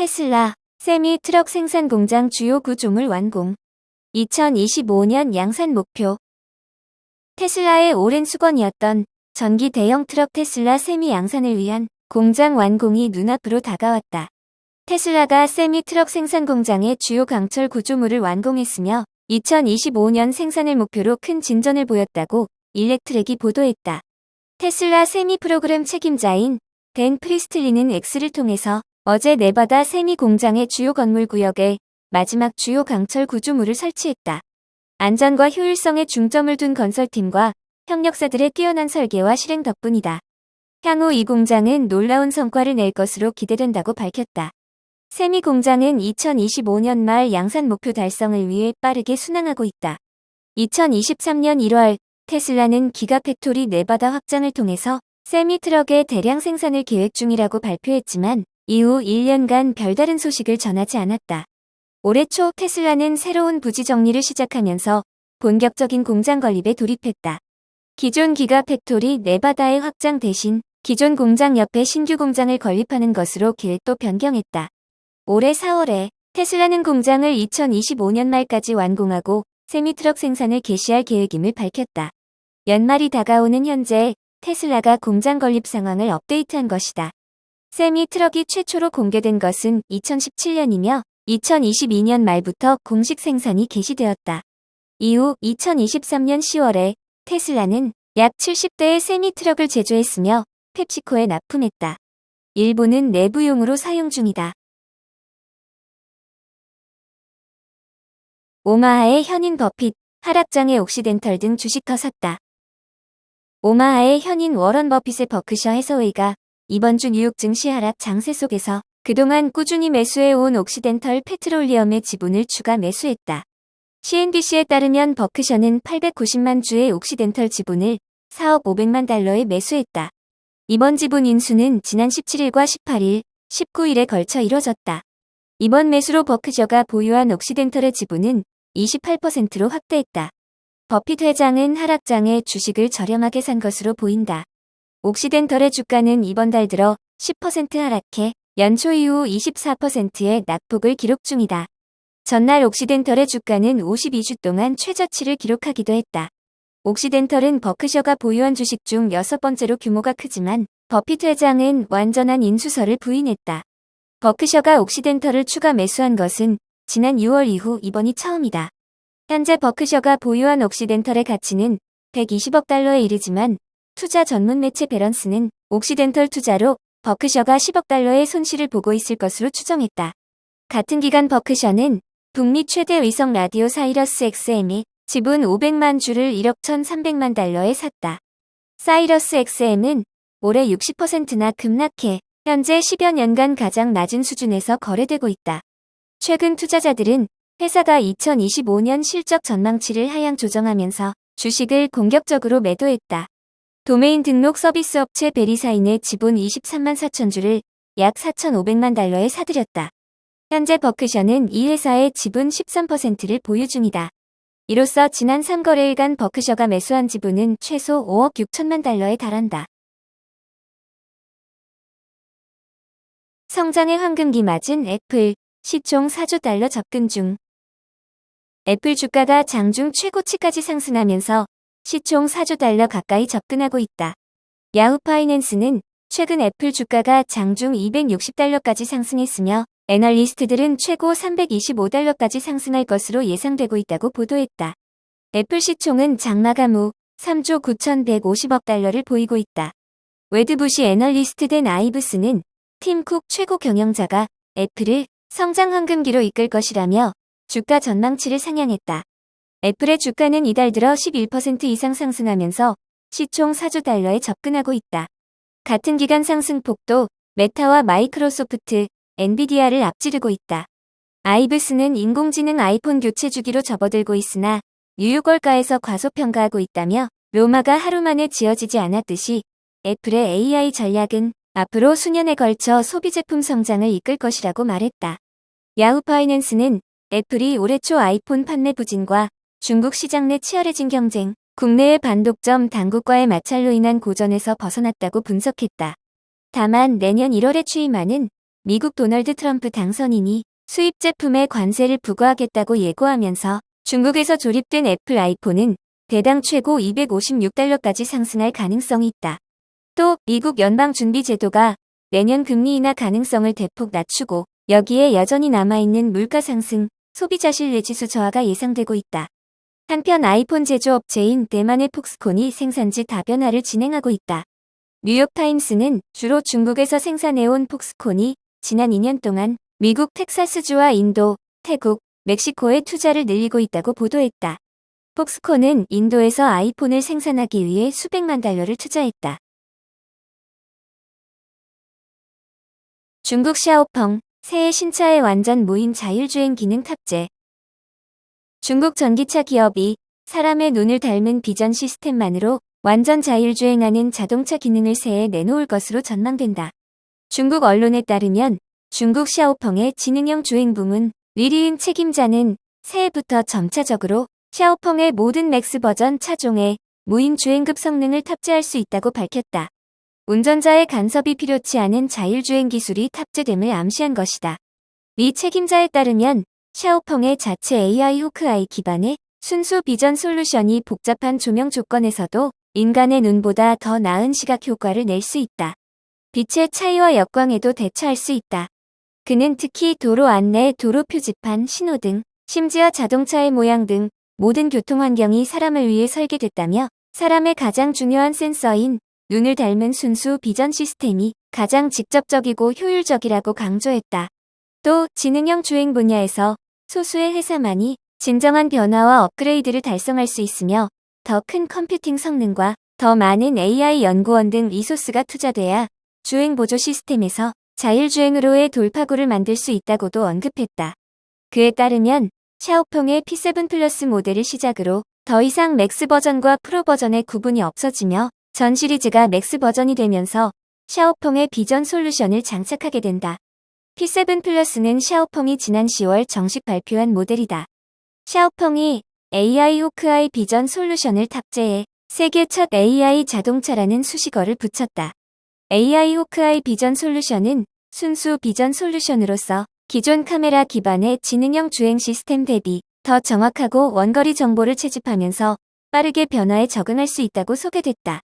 테슬라 세미 트럭 생산 공장 주요 구조물 완공. 2025년 양산 목표. 테슬라의 오랜 수건이었던 전기 대형 트럭 테슬라 세미 양산을 위한 공장 완공이 눈앞으로 다가왔다. 테슬라가 세미 트럭 생산 공장의 주요 강철 구조물을 완공했으며 2025년 생산을 목표로 큰 진전을 보였다고 일렉트렉이 보도했다. 테슬라 세미 프로그램 책임자인 댄 프리스틀리는 X를 통해서 어제 네바다 세미 공장의 주요 건물 구역에 마지막 주요 강철 구조물을 설치했다. 안전과 효율성에 중점을 둔 건설팀과 협력사들의 뛰어난 설계와 실행 덕분이다. 향후 이 공장은 놀라운 성과를 낼 것으로 기대된다고 밝혔다. 세미 공장은 2025년 말 양산 목표 달성을 위해 빠르게 순항하고 있다. 2023년 1월 테슬라는 기가팩토리 네바다 확장을 통해서 세미 트럭의 대량 생산을 계획 중이라고 발표했지만 이후 1년간 별다른 소식을 전하지 않았다. 올해 초 테슬라는 새로운 부지 정리를 시작하면서 본격적인 공장 건립에 돌입했다. 기존 기가 팩토리 네바다의 확장 대신 기존 공장 옆에 신규 공장을 건립하는 것으로 계획도 변경했다. 올해 4월에 테슬라는 공장을 2025년 말까지 완공하고 세미트럭 생산을 개시할 계획임을 밝혔다. 연말이 다가오는 현재 테슬라가 공장 건립 상황을 업데이트한 것이다. 세미 트럭이 최초로 공개된 것은 2017년이며 2022년 말부터 공식 생산이 개시되었다. 이후 2023년 10월에 테슬라는 약 70대의 세미 트럭을 제조했으며 펩시코에 납품했다. 일부는 내부용으로 사용 중이다. 오마하의 현인 버핏, 하락장의 옥시덴털 등 주식 더 샀다. 오마하의 현인 워런 버핏의 버크셔 해서웨이가 이번 주 뉴욕 증시 하락 장세 속에서 그동안 꾸준히 매수해온 옥시덴털 페트롤리엄의 지분을 추가 매수했다. CNBC에 따르면 버크셔는 890만 주의 옥시덴털 지분을 4억 500만 달러에 매수했다. 이번 지분 인수는 지난 17일과 18일, 19일에 걸쳐 이뤄졌다. 이번 매수로 버크셔가 보유한 옥시덴털의 지분은 28%로 확대했다. 버핏 회장은 하락장에 주식을 저렴하게 산 것으로 보인다. 옥시덴털의 주가는 이번 달 들어 10% 하락해 연초 이후 24%의 낙폭을 기록 중이다. 전날 옥시덴털의 주가는 52주 동안 최저치를 기록하기도 했다. 옥시덴털은 버크셔가 보유한 주식 중 여섯 번째로 규모가 크지만 버핏 회장은 완전한 인수설을 부인했다. 버크셔가 옥시덴털을 추가 매수한 것은 지난 6월 이후 이번이 처음이다. 현재 버크셔가 보유한 옥시덴털의 가치는 120억 달러에 이르지만 투자 전문 매체 베런스는 옥시덴털 투자로 버크셔가 10억 달러의 손실을 보고 있을 것으로 추정했다. 같은 기간 버크셔는 북미 최대 위성 라디오 사이러스 XM이 지분 500만 주를 1억 1,300만 달러에 샀다. 사이러스 XM은 올해 60%나 급락해 현재 10여 년간 가장 낮은 수준에서 거래되고 있다. 최근 투자자들은 회사가 2025년 실적 전망치를 하향 조정하면서 주식을 공격적으로 매도했다. 도메인 등록 서비스 업체 베리사인의 지분 23만 4천 주를 약 4,500만 달러에 사들였다. 현재 버크셔는 이 회사의 지분 13%를 보유 중이다. 이로써 지난 3거래일간 버크셔가 매수한 지분은 최소 5억 6천만 달러에 달한다. 성장의 황금기 맞은 애플, 시총 4조 달러 접근 중. 애플 주가가 장중 최고치까지 상승하면서 시총 4조 달러 가까이 접근하고 있다. 야후 파이낸스는 최근 애플 주가가 장중 260달러까지 상승했으며 애널리스트들은 최고 325달러까지 상승할 것으로 예상되고 있다고 보도했다. 애플 시총은 장마감 후 3조 9,150억 달러를 보이고 있다. 웨드부시 애널리스트 된 아이브스는 팀쿡 최고 경영자가 애플을 성장 황금기로 이끌 것이라며 주가 전망치를 상향했다. 애플의 주가는 이달 들어 11% 이상 상승하면서 시총 4조 달러에 접근하고 있다. 같은 기간 상승폭도 메타와 마이크로소프트, 엔비디아를 앞지르고 있다. 아이브스는 인공지능 아이폰 교체 주기로 접어들고 있으나 뉴욕 월가에서 과소평가하고 있다며 로마가 하루 만에 지어지지 않았듯이 애플의 AI 전략은 앞으로 수년에 걸쳐 소비 제품 성장을 이끌 것이라고 말했다. 야후 파이낸스는 애플이 올해 초 아이폰 판매 부진과 중국 시장 내 치열해진 경쟁, 국내의 반독점 당국과의 마찰로 인한 고전에서 벗어났다고 분석했다. 다만 내년 1월에 취임하는 미국 도널드 트럼프 당선인이 수입 제품에 관세를 부과하겠다고 예고하면서 중국에서 조립된 애플 아이폰은 대당 최고 256달러까지 상승할 가능성이 있다. 또 미국 연방준비제도가 내년 금리 인하 가능성을 대폭 낮추고 여기에 여전히 남아있는 물가 상승, 소비자 신뢰 지수 저하가 예상되고 있다. 한편 아이폰 제조업체인 대만의 폭스콘이 생산지 다변화를 진행하고 있다. 뉴욕타임스는 주로 중국에서 생산해온 폭스콘이 지난 2년 동안 미국 텍사스주와 인도, 태국, 멕시코에 투자를 늘리고 있다고 보도했다. 폭스콘은 인도에서 아이폰을 생산하기 위해 수백만 달러를 투자했다. 중국 샤오펑, 새해 신차에 완전 무인 자율주행 기능 탑재. 중국 전기차 기업이 사람의 눈을 닮은 비전 시스템만으로 완전 자율주행하는 자동차 기능을 새해 내놓을 것으로 전망된다. 중국 언론에 따르면 중국 샤오펑의 지능형 주행 부문 리리은 책임자는 새해부터 점차적으로 샤오펑의 모든 맥스 버전 차종에 무인 주행급 성능을 탑재할 수 있다고 밝혔다. 운전자의 간섭이 필요치 않은 자율주행 기술이 탑재됨을 암시한 것이다. 리 책임자에 따르면 샤오펑의 자체 AI 호크아이 기반의 순수 비전 솔루션이 복잡한 조명 조건에서도 인간의 눈보다 더 나은 시각 효과를 낼 수 있다. 빛의 차이와 역광에도 대처할 수 있다. 그는 특히 도로 안내, 도로 표지판, 신호등, 심지어 자동차의 모양 등 모든 교통 환경이 사람을 위해 설계됐다며 사람의 가장 중요한 센서인 눈을 닮은 순수 비전 시스템이 가장 직접적이고 효율적이라고 강조했다. 또 지능형 주행 분야에서 소수의 회사만이 진정한 변화와 업그레이드를 달성할 수 있으며 더 큰 컴퓨팅 성능과 더 많은 AI 연구원 등 리소스가 투자돼야 주행 보조 시스템에서 자율주행으로의 돌파구를 만들 수 있다고도 언급했다. 그에 따르면 샤오펑의 P7 플러스 모델을 시작으로 더 이상 맥스 버전과 프로 버전의 구분이 없어지며 전 시리즈가 맥스 버전이 되면서 샤오펑의 비전 솔루션을 장착하게 된다. P7 플러스는 샤오펑이 지난 10월 정식 발표한 모델이다. 샤오펑이 AI 호크아이 비전 솔루션을 탑재해 세계 첫 AI 자동차라는 수식어를 붙였다. AI 호크아이 비전 솔루션은 순수 비전 솔루션으로서 기존 카메라 기반의 지능형 주행 시스템 대비 더 정확하고 원거리 정보를 채집하면서 빠르게 변화에 적응할 수 있다고 소개됐다.